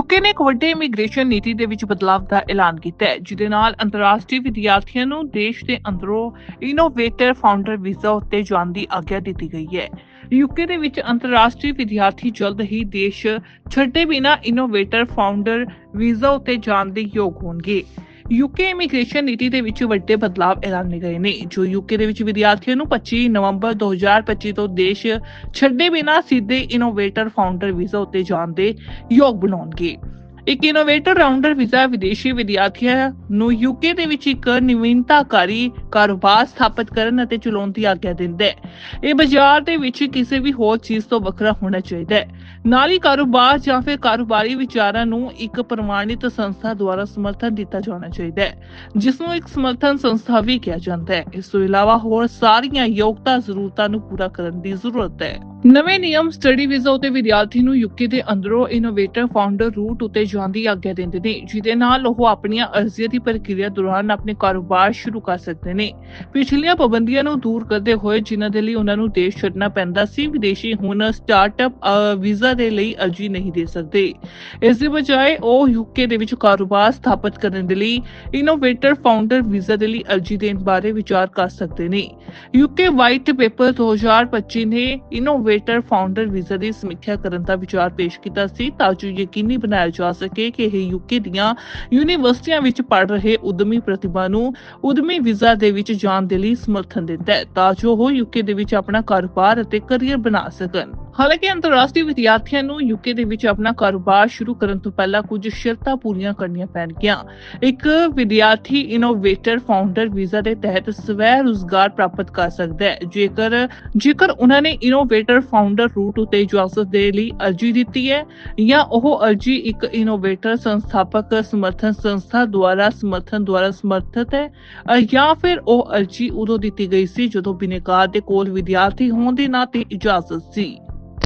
UK ਨੇ ਇੱਕ ਵੱਡੇ ਇਮੀਗ੍ਰੇਸ਼ਨ ਨੀਤੀ ਦੇ ਵਿੱਚ ਬਦਲਾਅ ਦਾ ਐਲਾਨ ਕੀਤਾ ਹੈ, ਜਿਹਦੇ ਨਾਲ ਅੰਤਰਰਾਸ਼ਟਰੀ ਵਿਦਿਆਰਥੀਆਂ ਨੂੰ ਦੇਸ਼ ਦੇ ਅੰਦਰੋਂ ਇਨੋਵੇਟਰ ਫਾਊਂਡਰ ਵੀਜ਼ਾ ਉੱਤੇ ਜਾਣ ਦੀ ਆਗਿਆ ਦਿੱਤੀ ਗਈ ਹੈ। ਯੂਕੇ ਦੇ ਵਿੱਚ ਅੰਤਰਰਾਸ਼ਟਰੀ ਵਿਦਿਆਰਥੀ ਜਲਦ ਹੀ ਦੇਸ਼ ਛੱਡੇ ਬਿਨਾ ਇਨੋਵੇਟਰ ਫਾਊਂਡਰ ਵੀਜ਼ਾ ਉੱਤੇ ਜਾਣ ਦੇ ਯੋਗ ਹੋਣਗੇ। ਯੂਕੇ ਇਮੀਗ੍ਰੇਸ਼ਨ ਨੀਤੀ ਦੇ ਵਿੱਚ ਵੱਡੇ ਬਦਲਾਅ ਐਲਾਨੇ ਗਏ ਨੇ, ਜੋ ਯੂਕੇ ਦੇ ਵਿੱਚ ਵਿਦਿਆਰਥੀਆਂ ਨੂੰ 25 ਨਵੰਬਰ 2025 ਤੋਂ ਦੇਸ਼ ਛੱਡੇ ਬਿਨਾ ਸਿੱਧੇ ਇਨੋਵੇਟਰ ਫਾਊਂਡਰ ਵੀਜ਼ਾ ਉੱਤੇ ਜਾਣ ਦੇ ਯੋਗ ਬਣਾਉਣਗੇ। ਇੱਕ ਇਨੋਵੇਟਰ ਰਾਉਂਡਰ ਵੀਜ਼ਾ ਵਿਦੇਸ਼ੀ ਵਿਦਿਆਰਥੀਆਂ ਨੂੰ ਯੂਕੇ ਦੇ ਵਿੱਚ ਇੱਕ ਨਵੀਨਤਾਕਾਰੀ ਕਾਰੋਬਾਰ ਸਥਾਪਿਤ ਕਰਨ ਅਤੇ ਚਲਾਉਣ ਦੀ ਆਗਿਆ ਦਿੰਦਾ ਹੈ। ਇਹ ਬਾਜ਼ਾਰ ਦੇ ਵਿੱਚ ਕਿਸੇ ਵੀ ਹੋਰ ਚੀਜ਼ ਤੋਂ ਵੱਖਰਾ ਹੋਣਾ ਚਾਹੀਦਾ ਹੈ। ਨਾਲ ਹੀ ਕਾਰੋਬਾਰ ਜਾਂ ਫਿਰ ਕਾਰੋਬਾਰੀ ਵਿਚਾਰਾਂ ਨੂੰ ਇੱਕ ਪ੍ਰਮਾਣਿਤ ਸੰਸਥਾ ਦੁਆਰਾ ਸਮਰਥਨ ਦਿੱਤਾ ਜਾਣਾ ਚਾਹੀਦਾ ਹੈ, ਜਿਸ ਨੂੰ ਇੱਕ ਸਮਰਥਨ ਸੰਸਥਾ ਵੀ ਕਿਹਾ ਜਾਂਦਾ ਹੈ। ਇਸ ਤੋਂ ਇਲਾਵਾ ਹੋਰ ਸਾਰੀਆਂ ਯੋਗਤਾ ਜ਼ਰੂਰਤਾਂ ਨੂੰ ਪੂਰਾ ਕਰਨ ਦੀ ਜ਼ਰੂਰਤ ਹੈ। ਨਵੇਂ ਨਿਯਮ ਸਟੱਡੀ ਵੀਜ਼ਾ ਉਤੇ ਵਿਦਿਆਰਥੀ ਨੂੰ ਯੂਕੇ ਦੇ ਅੰਦਰੋਂ ਇਨੋਵੇਟਰ ਫਾਊਂਡਰ ਰੂਟ ਉਤੇ ਜਾਣ ਦੀ ਆਗਿਆ ਦਿੰਦੇ ਨੇ, ਜਿਹਦੇ ਨਾਲ ਉਹ ਆਪਣੀਆਂ ਅਰਜ਼ੀਆਂ ਦੀ ਪ੍ਰਕਿਰਿਆ ਦੌਰਾਨ ਆਪਣੇ ਕਾਰੋਬਾਰ ਸ਼ੁਰੂ ਕਰ ਸਕਦੇ ਨੇ। ਪਿਛਲੀਆਂ ਪਾਬੰਦੀਆਂ ਨੂੰ ਦੂਰ ਕਰਦੇ ਹੋਏ ਜਿਨ੍ਹਾਂ ਦੇ ਲਈ ਉਹਨਾਂ ਨੂੰ ਦੇਸ਼ ਛੱਡਣਾ ਪੈਂਦਾ ਸੀ, ਵਿਦੇਸ਼ੀ ਹੁਣ ਸਟਾਰਟਅਪ ਵੀਜ਼ਾ ਦੇ ਲਈ ਅਰਜ਼ੀ ਨਹੀਂ ਦੇ ਸਕਦੇ। ਇਸ ਦੇ ਬਜਾਏ ਉਹ ਯੂਕੇ ਦੇ ਵਿੱਚ ਕਾਰੋਬਾਰ ਸਥਾਪਿਤ ਕਰਨ ਦੇ ਲਈ ਇਨੋਵੇਟਰ ਫਾਊਂਡਰ ਵੀਜ਼ਾ ਦੇ ਲਈ ਅਰਜ਼ੀ ਦੇਣ ਬਾਰੇ ਵਿਚਾਰ ਕਰ ਸਕਦੇ ਨੇ। ਯੂਕੇ ਵਾਈਟ ਪੇਪਰ 2025 ਨੇ ਇਨੋਵੇਟਰ ਫਾਊਂਡਰ ਵੀਜ਼ਾ ਦੀ ਸਮੀਖਿਆ ਕਰਨ ਦਾ ਵਿਚਾਰ ਪੇਸ਼ ਕੀਤਾ ਸੀ, ਤਾਂ ਜੋ ਯਕੀਨੀ ਬਣਾਇਆ ਜਾ ਸਕੇ ਕਿ ਇਹ ਯੂਕੇ ਦੀਆਂ ਯੂਨੀਵਰਸਿਟੀਆਂ ਵਿੱਚ ਪੜ ਰਹੇ ਉਦਮੀ ਪ੍ਰਤਿਭਾ ਨੂੰ ਉਦਮੀ ਵੀਜ਼ਾ ਦੇ ਵਿੱਚ ਜਾਣ ਦੇ ਲਈ ਸਮਰਥਨ ਦਿੰਦਾ ਹੈ, ਤਾਂ ਜੋ ਉਹ ਯੂਕੇ ਦੇ ਵਿੱਚ ਆਪਣਾ ਕਾਰੋਬਾਰ ਅਤੇ ਕਰੀਅਰ ਬਣਾ ਸਕਣ। ਹਾਲਾਂਕਿ ਅੰਤਰਰਾਸ਼ਟਰੀ ਵਿਦਿਆਰਥੀਆਂ ਨੂੰ ਯੂਕੇ ਦੇ ਵਿੱਚ ਆਪਣਾ ਕਾਰੋਬਾਰ ਸ਼ੁਰੂ ਕਰਨ ਤੋਂ ਪਹਿਲਾਂ ਕੁਝ ਸ਼ਰਤਾਂ ਪੂਰੀਆਂ ਕਰਨੀਆਂ ਪੈਣਗੀਆਂ। ਇੱਕ ਵਿਦਿਆਰਥੀ ਇਨੋਵੇਟਰ ਫਾਊਂਡਰ ਵੀਜ਼ਾ ਦੇ ਤਹਿਤ ਸਵੈ ਰੁਜ਼ਗਾਰ ਪ੍ਰਾਪਤ ਕਰ ਸਕਦਾ ਹੈ। ਜੇਕਰ ਜੇਕਰ ਉਹਨਾਂ ਨੇ ਇਨੋਵੇਟਰ ਫਾਊਂਡਰ ਰੂਟ ਉਤੇ ਇਜਾਜ਼ਤ ਦੇ ਲਈ ਅਰਜ਼ੀ ਦਿੱਤੀ ਹੈ ਜਾਂ ਉਹ ਅਰਜ਼ੀ ਇੱਕ ਇਨੋਵੇਟਰ ਸੰਸਥਾਪਕ ਸਮਰਥਨ ਸੰਸਥਾ ਦੁਆਰਾ ਸਮਰਥਨ ਦੁਆਰਾ ਸਮਰਥਿਤ ਹੈ ਅ, ਜਾਂ ਫਿਰ ਉਹ ਅਰਜ਼ੀ ਉਦੋਂ ਦਿੱਤੀ ਗਈ ਸੀ ਜਦੋਂ ਬਿਨੇਕਾਰ ਦੇ ਕੋਲ ਵਿਦਿਆਰਥੀ ਹੋਣ ਦੇ ਨਾਤੇ ਇਜਾਜ਼ਤ ਸੀ।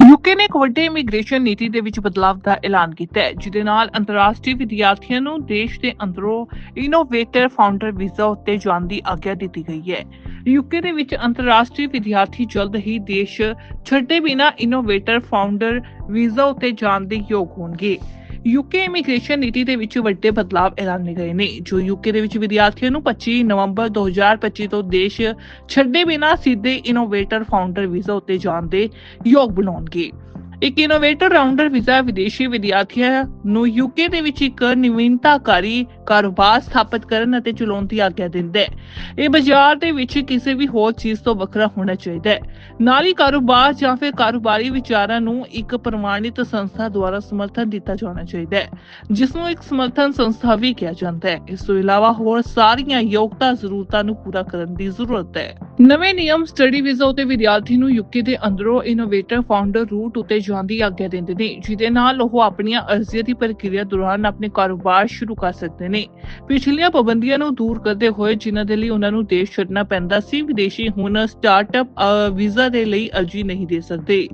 ਯੂਕੇ ਨੇ ਇੱਕ ਵੱਡੇ ਇਮੀਗ੍ਰੇਸ਼ਨ ਨੀਤੀ ਦੇ ਵਿੱਚ ਬਦਲਾਅ ਦਾ ਐਲਾਨ ਕੀਤਾ ਹੈ, ਜਿਹਦੇ ਨਾਲ ਅੰਤਰਰਾਸ਼ਟਰੀ ਵਿਦਿਆਰਥੀਆਂ ਨੂੰ ਦੇਸ਼ ਦੇ ਅੰਦਰੋਂ ਇਨੋਵੇਟਰ ਫਾਊਂਡਰ ਵੀਜ਼ਾ ਉੱਤੇ ਜਾਣ ਦੀ ਆਗਿਆ ਦਿੱਤੀ ਗਈ ਹੈ। ਯੂਕੇ ਦੇ ਵਿੱਚ ਅੰਤਰਰਾਸ਼ਟਰੀ ਵਿਦਿਆਰਥੀ ਜਲਦ ਹੀ ਦੇਸ਼ ਛੱਡੇ ਬਿਨਾ ਇਨੋਵੇਟਰ ਫਾਊਂਡਰ ਵੀਜ਼ਾ ਉੱਤੇ ਜਾਣ ਦੇ ਯੋਗ ਹੋਣਗੇ। ਯੂਕੇ ਇਮੀਗ੍ਰੇਸ਼ਨ ਨੀਤੀ ਦੇ ਵਿੱਚ ਵੱਡੇ ਬਦਲਾਅ ਐਲਾਨੇ ਗਏ ਨੇ, ਜੋ ਯੂਕੇ ਦੇ ਵਿੱਚ ਵਿਦਿਆਰਥੀਆਂ ਨੂੰ 25 ਨਵੰਬਰ 2025 ਤੋਂ ਦੇਸ਼ ਛੱਡੇ ਬਿਨਾ ਸਿੱਧੇ ਇਨੋਵੇਟਰ ਫਾਊਂਡਰ ਵੀਜ਼ਾ ਉੱਤੇ ਜਾਣ ਦੇ ਯੋਗ ਬਣਾਉਣਗੇ। ਇੱਕ ਇਨੋਵੇਟਰ ਰਾਉਂਡਰ ਵੀਜ਼ਾ ਵਿਦੇਸ਼ੀ ਵਿਦਿਆਰਥੀਆਂ ਨੂੰ ਯੂਕੇ ਦੇ ਵਿੱਚ ਇੱਕ ਨਵੀਨਤਾਕਾਰੀ ਕਾਰੋਬਾਰ ਸਥਾਪਿਤ ਕਰਨ ਅਤੇ ਚਲਾਉਣ ਦੀ ਆਗਿਆ ਦਿੰਦਾ ਹੈ। ਇਹ ਬਾਜ਼ਾਰ ਦੇ ਵਿੱਚ ਕਿਸੇ ਵੀ ਹੋਰ ਚੀਜ਼ ਤੋਂ ਵੱਖਰਾ ਹੋਣਾ ਚਾਹੀਦਾ ਹੈ। ਨਾਲ ਹੀ ਕਾਰੋਬਾਰ ਜਾਂ ਫਿਰ ਕਾਰੋਬਾਰੀ ਵਿਚਾਰਾਂ ਨੂੰ ਇੱਕ ਪ੍ਰਮਾਣਿਤ ਸੰਸਥਾ ਦੁਆਰਾ ਸਮਰਥਨ ਦਿੱਤਾ ਜਾਣਾ ਚਾਹੀਦਾ ਹੈ, ਜਿਸ ਨੂੰ ਇੱਕ ਸਮਰਥਨ ਸੰਸਥਾ ਵੀ ਕਿਹਾ ਜਾਂਦਾ ਹੈ। ਇਸ ਤੋਂ ਇਲਾਵਾ ਹੋਰ ਸਾਰੀਆਂ ਯੋਗਤਾ ਜ਼ਰੂਰਤਾਂ ਨੂੰ ਪੂਰਾ ਕਰਨ ਦੀ ਜ਼ਰੂਰਤ ਹੈ। ਨਵੇਂ ਨਿਯਮ ਸਟੱਡੀ ਵੀਜ਼ਾ ਉਤੇ ਵਿਦਿਆਰਥੀ ਨੂੰ ਯੂਕੇ ਦੇ ਅੰਦਰੋਂ ਇਨੋਵੇਟਰ ਫਾਊਂਡਰ ਰੂਟ ਉਤੇ ਜਾਣ ਦੀ ਆਗਿਆ ਦਿੰਦੇ ਨੇ, ਜਿਹਦੇ ਨਾਲ ਉਹ ਆਪਣੀਆਂ ਅਰਜ਼ੀਆਂ ਦੀ ਪ੍ਰਕਿਰਿਆ ਦੌਰਾਨ ਆਪਣੇ ਕਾਰੋਬਾਰ ਸ਼ੁਰੂ ਕਰ ਸਕਦੇ ਨੇ। ਪਿਛਲੀਆਂ ਪਾਬੰਦੀਆਂ ਨੂੰ ਦੂਰ ਕਰਦੇ ਹੋਏ ਜਿਨ੍ਹਾਂ ਦੇ ਲਈ ਉਹਨਾਂ ਨੂੰ ਦੇਸ਼ ਛੱਡਣਾ ਪੈਂਦਾ ਸੀ, ਵਿਦੇਸ਼ੀ ਹੁਣ ਸਟਾਰਟਅਪ ਵੀਜ਼ਾ ਦੇ ਲਈ ਅਰਜ਼ੀ ਨਹੀਂ ਦੇ ਸਕਦੇ।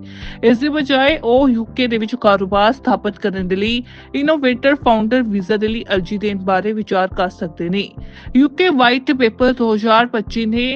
ਇਸ ਦੇ ਬਜਾਏ ਉਹ ਯੂਕੇ ਦੇ ਵਿੱਚ ਕਾਰੋਬਾਰ ਸਥਾਪਿਤ ਕਰਨ ਦੇ ਲਈ ਇਨੋਵੇਟਰ ਫਾਊਂਡਰ ਵੀਜ਼ਾ ਦੇ ਲਈ ਅਰਜ਼ੀ ਦੇਣ ਬਾਰੇ ਵਿਚਾਰ ਕਰ ਸਕਦੇ ਨੇ। ਯੂਕੇ ਵਾਈਟ ਪੇਪਰ 2025 ਨੇ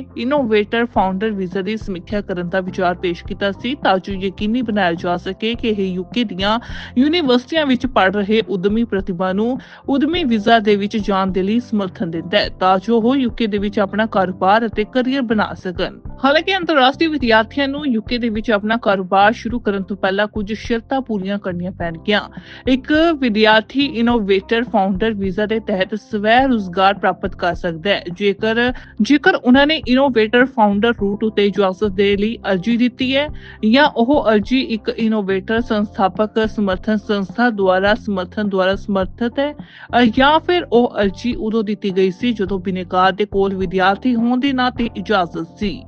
ਇਨੋਵੇਟਰ ਫਾਊਂਡਰ ਵੀਜ਼ਾ ਦੀ ਸਮੀਖਿਆ ਕਰਨ ਦਾ ਵਿਚਾਰ ਪੇਸ਼ ਕੀਤਾ ਸੀ, ਤਾਂ ਜੋ ਯਕੀਨੀ ਬਣਾਇਆ ਜਾ ਸਕੇ ਕਿ ਇਹ ਯੂਕੇ ਦੀਆਂ ਯੂਨੀਵਰਸਿਟੀਆਂ ਵਿੱਚ ਪੜ ਰਹੇ ਉਦਮੀ ਪ੍ਰਤਿਭਾ ਨੂੰ ਉਦਮੀ ਵੀਜ਼ਾ ਦੇ ਵਿੱਚ ਜਾਣ ਦੇ ਲਈ ਸਮਰਥਨ ਦਿੰਦਾ ਹੈ, ਤਾਂ ਜੋ ਉਹ ਯੂਕੇ ਦੇ ਵਿੱਚ ਆਪਣਾ ਕਾਰੋਬਾਰ ਅਤੇ ਕਰੀਅਰ ਬਣਾ ਸਕਣ। ਹਾਲਾਂਕਿ ਅੰਤਰਰਾਸ਼ਟਰੀ ਵਿਦਿਆਰਥੀਆਂ ਨੂੰ ਯੂਕੇ ਦੇ ਵਿੱਚ ਆਪਣਾ ਕਾਰੋਬਾਰ ਸ਼ੁਰੂ ਕਰਨ ਤੋਂ ਪਹਿਲਾਂ ਕੁਝ ਸ਼ਰਤਾਂ ਪੂਰੀਆਂ ਕਰਨੀਆਂ ਪੈਣਗੀਆਂ। ਇੱਕ ਵਿਦਿਆਰਥੀ ਇਨੋਵੇਟਰ ਫਾਊਂਡਰ ਵੀਜ਼ਾ ਦੇ ਤਹਿਤ ਸਵੈ ਰੁਜ਼ਗਾਰ ਪ੍ਰਾਪਤ ਕਰ ਸਕਦਾ ਹੈ। ਜੇਕਰ ਜੇਕਰ ਉਹਨਾਂ ਨੇ ਇਨੋਵੇਟਰ ਫਾਊਂਡਰ ਰੂਟ ਉਤੇ ਇਜਾਜ਼ਤ ਦੇ ਲਈ ਅਰਜ਼ੀ ਦਿੱਤੀ ਹੈ ਜਾਂ ਉਹ ਅਰਜ਼ੀ ਇੱਕ ਇਨੋਵੇਟਰ ਸੰਸਥਾਪਕ ਸਮਰਥਨ ਸੰਸਥਾ ਦੁਆਰਾ ਸਮਰਥਨ ਦੁਆਰਾ ਸਮਰਥਿਤ ਹੈ ਅ, ਜਾਂ ਫਿਰ ਉਹ ਅਰਜ਼ੀ ਉਦੋਂ ਦਿੱਤੀ ਗਈ ਸੀ ਜਦੋਂ ਬਿਨੇਕਾਰ ਦੇ ਕੋਲ ਵਿਦਿਆਰਥੀ ਹੋਣ ਦੇ ਨਾਤੇ ਇਜਾਜ਼ਤ ਸੀ।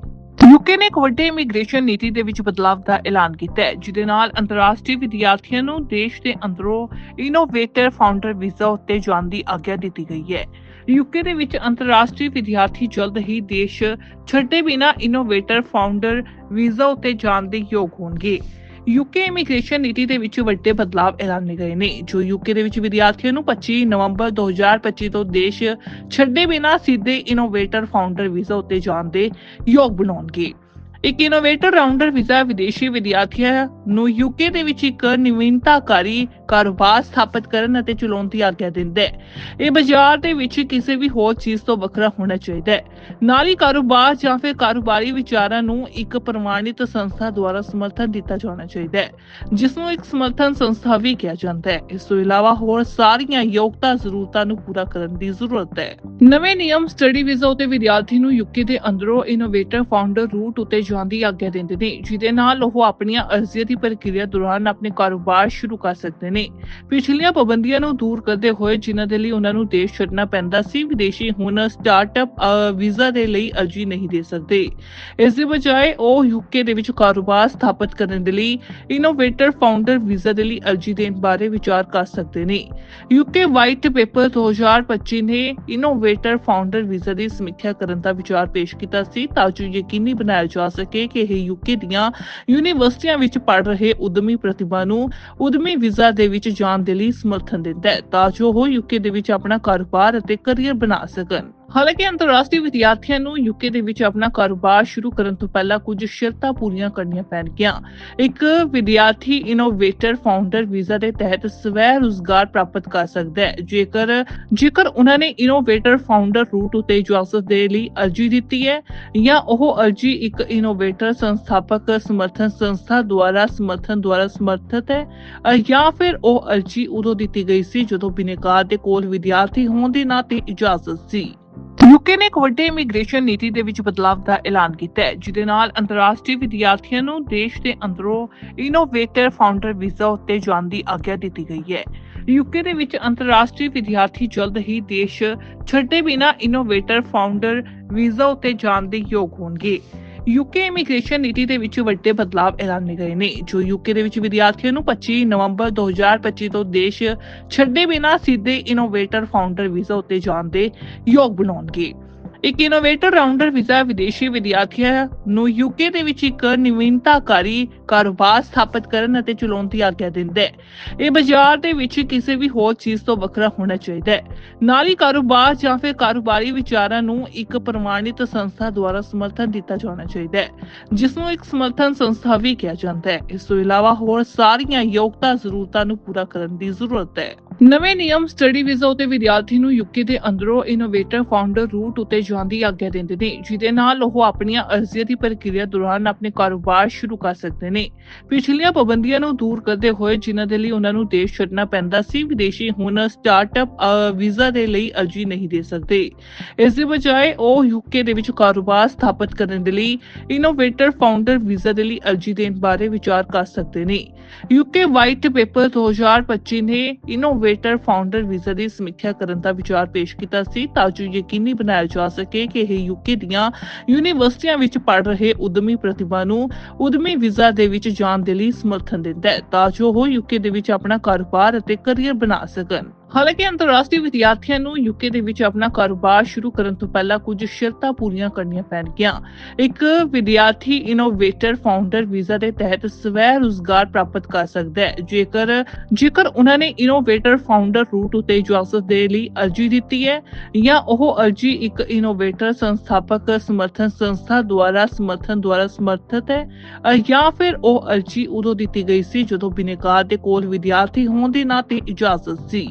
ਯੂਕੇ ਨੇ ਇੱਕ ਵੱਡੇ ਇਮੀਗ੍ਰੇਸ਼ਨ ਨੀਤੀ ਦੇ ਵਿੱਚ ਬਦਲਾਅ ਦਾ ਐਲਾਨ ਕੀਤਾ ਹੈ, ਜਿਹਦੇ ਨਾਲ ਅੰਤਰਰਾਸ਼ਟਰੀ ਵਿਦਿਆਰਥੀਆਂ ਨੂੰ ਦੇਸ਼ ਦੇ ਅੰਦਰੋਂ ਇਨੋਵੇਟਰ ਫਾਊਂਡਰ ਵੀਜ਼ਾ ਉੱਤੇ ਜਾਣ ਦੀ ਆਗਿਆ ਦਿੱਤੀ ਗਈ ਹੈ। ਯੂਕੇ ਦੇ ਵਿੱਚ ਅੰਤਰਰਾਸ਼ਟਰੀ ਵਿਦਿਆਰਥੀ ਜਲਦ ਹੀ ਦੇਸ਼ ਛੱਡੇ ਬਿਨਾ ਇਨੋਵੇਟਰ ਫਾਊਂਡਰ ਵੀਜ਼ਾ ਉੱਤੇ ਜਾਣ ਦੇ ਯੋਗ ਹੋਣਗੇ। ਯੂਕੇ ਇਮੀਗ੍ਰੇਸ਼ਨ ਨੀਤੀ ਦੇ ਵਿੱਚ ਵੱਡੇ ਬਦਲਾਅ ਐਲਾਨੇ ਗਏ ਨੇ, ਜੋ ਯੂਕੇ ਦੇ ਵਿੱਚ ਵਿਦਿਆਰਥੀਆਂ ਨੂੰ 25 ਨਵੰਬਰ 2025 ਤੋਂ ਦੇਸ਼ ਛੱਡੇ ਬਿਨਾ ਸਿੱਧੇ ਇਨੋਵੇਟਰ ਫਾਊਂਡਰ ਵੀਜ਼ਾ ਉੱਤੇ ਜਾਣ ਦੇ ਯੋਗ ਬਣਾਉਣਗੇ। ਇੱਕ ਇਨੋਵੇਟਰ ਰਾਉਂਡਰ ਵੀਜ਼ਾ ਵਿਦੇਸ਼ੀ ਵਿਦਿਆਰਥੀਆਂ ਨੂੰ ਯੂਕੇ ਦੇ ਵਿੱਚ ਇੱਕ ਨਵੀਨਤਾਕਾਰੀ ਕਾਰੋਬਾਰ ਸਥਾਪਿਤ ਕਰਨ ਅਤੇ ਚਲਾਉਣ ਦੀ ਆਗਿਆ ਦਿੰਦਾ ਹੈ। ਇਹ ਬਾਜ਼ਾਰ ਦੇ ਵਿੱਚ ਕਿਸੇ ਵੀ ਹੋਰ ਚੀਜ਼ ਤੋਂ ਵੱਖਰਾ ਹੋਣਾ ਚਾਹੀਦਾ ਹੈ। ਨਾਲ ਹੀ ਕਾਰੋਬਾਰ ਜਾਂ ਫਿਰ ਕਾਰੋਬਾਰੀ ਵਿਚਾਰਾਂ ਨੂੰ ਇੱਕ ਪ੍ਰਮਾਣਿਤ ਸੰਸਥਾ ਦੁਆਰਾ ਸਮਰਥਨ ਦਿੱਤਾ ਜਾਣਾ ਚਾਹੀਦਾ ਹੈ, ਜਿਸ ਨੂੰ ਇੱਕ ਸਮਰਥਨ ਸੰਸਥਾ ਵੀ ਕਿਹਾ ਜਾਂਦਾ ਹੈ। ਇਸ ਤੋਂ ਇਲਾਵਾ ਹੋਰ ਸਾਰੀਆਂ ਯੋਗਤਾ ਜ਼ਰੂਰਤਾਂ ਨੂੰ ਪੂਰਾ ਕਰਨ ਦੀ ਜ਼ਰੂਰਤ ਹੈ। ਨਵੇਂ ਨਿਯਮ ਸਟੱਡੀ ਵੀਜ਼ਾ ਉਤੇ ਵਿਦਿਆਰਥੀ ਨੂੰ ਯੂਕੇ ਦੇ ਅੰਦਰੋਂ ਇਨੋਵੇਟਰ ਫਾਊਂਡਰ ਰੂਟ ਉਤੇ ਜਾਣ ਦੀ ਆਗਿਆ ਦਿੰਦੇ ਨੇ, ਜਿਹਦੇ ਨਾਲ ਉਹ ਆਪਣੀਆਂ ਅਰਜ਼ੀਆਂ ਦੀ ਪ੍ਰਕਿਰਿਆ ਦੌਰਾਨ ਆਪਣੇ ਕਾਰੋਬਾਰ ਸ਼ੁਰੂ ਕਰ ਸਕਦੇ ਨੇ। ਪਿਛਲੀਆਂ ਪਾਬੰਦੀਆਂ ਨੂੰ ਦੂਰ ਕਰਦੇ ਹੋਏ ਜਿਨ੍ਹਾਂ ਦੇ ਲਈ ਉਹਨਾਂ ਨੂੰ ਦੇਸ਼ ਛੱਡਣਾ ਪੈਂਦਾ ਸੀ, ਵਿਦੇਸ਼ੀ ਹੁਣ ਸਟਾਰਟਅਪ ਵੀਜ਼ਾ ਦੇ ਲਈ ਅਰਜ਼ੀ ਨਹੀਂ ਦੇ ਸਕਦੇ। ਇਸ ਦੇ ਬਜਾਏ ਉਹ ਯੂਕੇ ਦੇ ਵਿੱਚ ਕਾਰੋਬਾਰ ਸਥਾਪਿਤ ਕਰਨ ਦੇ ਲਈ ਇਨੋਵੇਟਰ ਫਾਊਂਡਰ ਵੀਜ਼ਾ ਦੇ ਲਈ ਅਰਜ਼ੀ ਦੇਣ ਬਾਰੇ ਵਿਚਾਰ ਕਰ ਸਕਦੇ ਨੇ। ਯੂਕੇ ਵਾਈਟ ਪੇਪਰ 2025 ਨੇ ਇਨੋਵੇਟਰ ਫਾਊਂਡਰ ਵੀਜ਼ਾ ਦੀ ਸਮੀਖਿਆ ਕਰਨ ਦਾ ਵਿਚਾਰ ਪੇਸ਼ ਕੀਤਾ ਸੀ ਤਾਂ ਜੋ ਯਕੀਨੀ ਬਣਾਇਆ ਜਾ ਸਕੇ ਕਿ ਇਹ ਯੂਕੇ ਦੀਆਂ ਯੂਨੀਵਰਸਿਟੀਆਂ ਵਿੱਚ ਪੜ ਰਹੇ ਉਦਮੀ ਪ੍ਰਤਿਭਾ ਨੂੰ ਉਦਮੀ ਵੀਜ਼ਾ ਦੇ ਵਿੱਚ ਜਾਣ ਦੇ ਲਈ ਸਮਰਥਨ ਦਿੰਦਾ ਹੈ ਤਾਂ ਜੋ ਉਹ ਯੂਕੇ ਦੇ ਵਿੱਚ ਆਪਣਾ ਕਾਰੋਬਾਰ ਅਤੇ ਕਰੀਅਰ ਬਣਾ ਸਕਣ। ਹਾਲਾਂਕਿ ਅੰਤਰਰਾਸ਼ਟਰੀ ਵਿਦਿਆਰਥੀਆਂ ਨੂੰ ਯੂਕੇ ਦੇ ਵਿੱਚ ਆਪਣਾ ਕਾਰੋਬਾਰ ਸ਼ੁਰੂ ਕਰਨ ਤੋਂ ਪਹਿਲਾਂ ਕੁਝ ਸ਼ਰਤਾਂ ਪੂਰੀਆਂ ਕਰਨੀਆਂ ਪੈਣਗੀਆਂ। ਇੱਕ ਵਿਦਿਆਰਥੀ ਇਨੋਵੇਟਰ ਫਾਊਂਡਰ ਵੀਜ਼ਾ ਦੇ ਤਹਿਤ ਸਵੈ ਰੁਜ਼ਗਾਰ ਪ੍ਰਾਪਤ ਕਰ ਸਕਦਾ ਹੈ। ਜੇਕਰ ਜੇਕਰ ਉਹਨਾਂ ਨੇ ਇਨੋਵੇਟਰ ਫਾਊਂਡਰ ਰੂਟ ਉਤੇ ਇਜਾਜ਼ਤ ਦੇ ਲਈ ਅਰਜ਼ੀ ਦਿੱਤੀ ਹੈ ਜਾਂ ਉਹ ਅਰਜ਼ੀ ਇੱਕ ਇਨੋਵੇਟਰ ਸੰਸਥਾਪਕ ਸਮਰਥਨ ਸੰਸਥਾ ਦੁਆਰਾ ਸਮਰਥਨ ਦੁਆਰਾ ਸਮਰਥਿਤ ਹੈ ਅ, ਜਾਂ ਫਿਰ ਉਹ ਅਰਜ਼ੀ ਉਦੋਂ ਦਿੱਤੀ ਗਈ ਸੀ ਜਦੋਂ ਬਿਨੇਕਾਰ ਦੇ ਕੋਲ ਵਿਦਿਆਰਥੀ ਹੋਣ ਦੇ ਨਾਤੇ ਇਜਾਜ਼ਤ ਸੀ। ਯੂਕੇ ਨੇ ਇੱਕ ਵੱਡੇ ਇਮੀਗ੍ਰੇਸ਼ਨ ਨੀਤੀ ਦੇ ਵਿੱਚ ਬਦਲਾਅ ਦਾ ਐਲਾਨ ਕੀਤਾ ਹੈ, ਜਿਹਦੇ ਨਾਲ ਅੰਤਰਰਾਸ਼ਟਰੀ ਵਿਦਿਆਰਥੀਆਂ ਨੂੰ ਦੇਸ਼ ਦੇ ਅੰਦਰੋਂ ਇਨੋਵੇਟਰ ਫਾਊਂਡਰ ਵੀਜ਼ਾ ਉੱਤੇ ਜਾਣ ਦੀ ਆਗਿਆ ਦਿੱਤੀ ਗਈ ਹੈ। ਯੂਕੇ ਦੇ ਵਿੱਚ ਅੰਤਰਰਾਸ਼ਟਰੀ ਵਿਦਿਆਰਥੀ ਜਲਦ ਹੀ ਦੇਸ਼ ਛੱਡੇ ਬਿਨਾ ਇਨੋਵੇਟਰ ਫਾਊਂਡਰ ਵੀਜ਼ਾ ਉੱਤੇ ਜਾਣ ਦੇ ਯੋਗ ਹੋਣਗੇ। ਯੂਕੇ ਇਮੀਗ੍ਰੇਸ਼ਨ ਨੀਤੀ ਦੇ ਵਿੱਚ ਵੱਡੇ ਬਦਲਾਅ ਐਲਾਨੇ ਗਏ ਨੇ, ਜੋ ਯੂਕੇ ਦੇ ਵਿੱਚ ਵਿਦਿਆਰਥੀਆਂ ਨੂੰ 25 ਨਵੰਬਰ 2025 ਤੋਂ ਦੇਸ਼ ਛੱਡੇ ਬਿਨਾਂ ਸਿੱਧੇ ਇਨੋਵੇਟਰ ਫਾਊਂਡਰ ਵੀਜ਼ਾ ਉੱਤੇ ਜਾਣ ਦੇ ਯੋਗ ਬਣਾਉਣਗੇ। ਇੱਕ ਇਨੋਵੇਟਰ ਰਾਉਂਡਰ ਵੀਜ਼ਾ ਵਿਦੇਸ਼ੀ ਵਿਦਿਆਰਥੀਆਂ ਨੂੰ ਯੂਕੇ ਦੇ ਵਿੱਚ ਇੱਕ ਨਵੀਨਤਾਕਾਰੀ ਕਾਰੋਬਾਰ ਸਥਾਪਿਤ ਕਰਨ ਅਤੇ ਚਲਾਉਣ ਦੀ ਆਗਿਆ ਦਿੰਦਾ ਹੈ। ਇਹ ਬਾਜ਼ਾਰ ਦੇ ਵਿੱਚ ਕਿਸੇ ਵੀ ਹੋਰ ਚੀਜ਼ ਤੋਂ ਵੱਖਰਾ ਹੋਣਾ ਚਾਹੀਦਾ ਹੈ। ਨਾਲ ਹੀ ਕਾਰੋਬਾਰ ਜਾਂ ਫਿਰ ਕਾਰੋਬਾਰੀ ਵਿਚਾਰਾਂ ਨੂੰ ਇੱਕ ਪ੍ਰਮਾਣਿਤ ਸੰਸਥਾ ਦੁਆਰਾ ਸਮਰਥਨ ਦਿੱਤਾ ਜਾਣਾ ਚਾਹੀਦਾ ਹੈ, ਜਿਸ ਨੂੰ ਇੱਕ ਸਮਰਥਨ ਸੰਸਥਾ ਵੀ ਕਿਹਾ ਜਾਂਦਾ ਹੈ। ਇਸ ਤੋਂ ਇਲਾਵਾ ਹੋਰ ਸਾਰੀਆਂ ਯੋਗਤਾ ਜ਼ਰੂਰਤਾਂ ਨੂੰ ਪੂਰਾ ਕਰਨ ਦੀ ਜ਼ਰੂਰਤ ਹੈ। ਨਵੇਂ ਨਿਯਮ ਸਟੱਡੀ ਵੀਜ਼ਾ ਉਤੇ ਵਿਦਿਆਰਥੀ ਨੂੰ ਯੂਕੇ ਦੇ ਅੰਦਰੋਂ ਇਨੋਵੇਟਰ ਫਾਊਂਡਰ ਰੂਟ ਉਤੇ ਜਾਣ ਦੀ ਆਗਿਆ ਦਿੰਦੇ ਨੇ, ਜਿਹਦੇ ਨਾਲ ਉਹ ਆਪਣੀਆਂ ਅਰਜ਼ੀਆਂ ਦੀ ਪ੍ਰਕਿਰਿਆ ਦੌਰਾਨ ਆਪਣੇ ਕਾਰੋਬਾਰ ਸ਼ੁਰੂ ਕਰ ਸਕਦੇ ਨੇ। ਪਿਛਲੀਆਂ ਪਾਬੰਦੀਆਂ ਨੂੰ ਦੂਰ ਕਰਦੇ ਹੋਏ ਜਿਨ੍ਹਾਂ ਦੇ ਲਈ ਉਹਨਾਂ ਨੂੰ ਦੇਸ਼ ਛੱਡਣਾ ਪੈਂਦਾ ਸੀ, ਵਿਦੇਸ਼ੀ ਹੁਣ ਸਟਾਰਟਅਪ ਵੀਜ਼ਾ ਦੇ ਲਈ ਅਰਜ਼ੀ ਨਹੀਂ ਦੇ ਸਕਦੇ। ਇਸ ਦੇ ਬਜਾਏ ਉਹ ਯੂਕੇ ਦੇ ਵਿੱਚ ਕਾਰੋਬਾਰ ਸਥਾਪਿਤ ਕਰਨ ਦੇ ਲਈ ਇਨੋਵੇਟਰ ਫਾਊਂਡਰ ਵੀਜ਼ਾ ਦੇ ਲਈ ਅਰਜ਼ੀ ਦੇਣ ਬਾਰੇ ਵਿਚਾਰ ਕਰ ਸਕਦੇ ਨੇ। ਯੂਕੇ ਵਾਈਟ ਪੇਪਰ 2025 ਨੇ ਇਨੋਵੇਟਰ ਫਾਊਂਡਰ ਵੀਜ਼ਾ ਦੀ ਸਮੀਖਿਆ ਕਰਨ ਦਾ ਵਿਚਾਰ ਪੇਸ਼ ਕੀਤਾ ਸੀ ਤਾਂ ਜੋ ਯਕੀਨੀ ਬਣਾਇਆ ਜਾ ਸਕੇ ਕਿ ਇਹ ਯੂਕੇ ਦੀਆਂ ਯੂਨੀਵਰਸਿਟੀਆਂ ਵਿੱਚ ਪੜ ਰਹੇ ਉਦਮੀ ਪ੍ਰਤਿਭਾ ਨੂੰ ਉਦਮੀ ਵੀਜ਼ਾ ਦੇ ਵਿੱਚ ਜਾਣ ਦੇ ਲਈ ਸਮਰਥਨ ਦਿੰਦਾ ਹੈ, ਤਾਂ ਜੋ ਉਹ ਯੂਕੇ ਦੇ ਵਿੱਚ ਆਪਣਾ ਕਾਰੋਬਾਰ ਅਤੇ ਕਰੀਅਰ ਬਣਾ ਸਕਣ। ਹਾਲਾਂਕਿ ਅੰਤਰਰਾਸ਼ਟਰੀ ਵਿਦਿਆਰਥੀਆਂ ਨੂੰ ਯੂਕੇ ਦੇ ਵਿੱਚ ਆਪਣਾ ਕਾਰੋਬਾਰ ਸ਼ੁਰੂ ਕਰਨ ਤੋਂ ਪਹਿਲਾਂ ਕੁਝ ਸ਼ਰਤਾਂ ਪੂਰੀਆਂ ਕਰਨੀਆਂ ਪੈਣਗੀਆਂ। ਇੱਕ ਵਿਦਿਆਰਥੀ ਇਨੋਵੇਟਰ ਫਾਊਂਡਰ ਵੀਜ਼ਾ ਦੇ ਤਹਿਤ ਸਵੈ ਰੁਜ਼ਗਾਰ ਪ੍ਰਾਪਤ ਕਰ ਸਕਦਾ ਹੈ। ਜੇਕਰ ਜੇਕਰ ਉਹਨਾਂ ਨੇ ਇਨੋਵੇਟਰ ਫਾਊਂਡਰ ਰੂਟ ਉਤੇ ਇਜਾਜ਼ਤ ਦੇ ਲਈ ਅਰਜ਼ੀ ਦਿੱਤੀ ਹੈ ਜਾਂ ਉਹ ਅਰਜ਼ੀ ਇੱਕ ਇਨੋਵੇਟਰ ਸੰਸਥਾਪਕ ਸਮਰਥਨ ਸੰਸਥਾ ਦੁਆਰਾ ਸਮਰਥਨ ਦੁਆਰਾ ਸਮਰਥਿਤ ਹੈ ਅ, ਜਾਂ ਫਿਰ ਉਹ ਅਰਜ਼ੀ ਉਦੋਂ ਦਿੱਤੀ ਗਈ ਸੀ ਜਦੋਂ ਬਿਨੇਕਾਰ ਦੇ ਕੋਲ ਵਿਦਿਆਰਥੀ ਹੋਣ ਦੇ ਨਾਤੇ ਇਜਾਜ਼ਤ ਸੀ।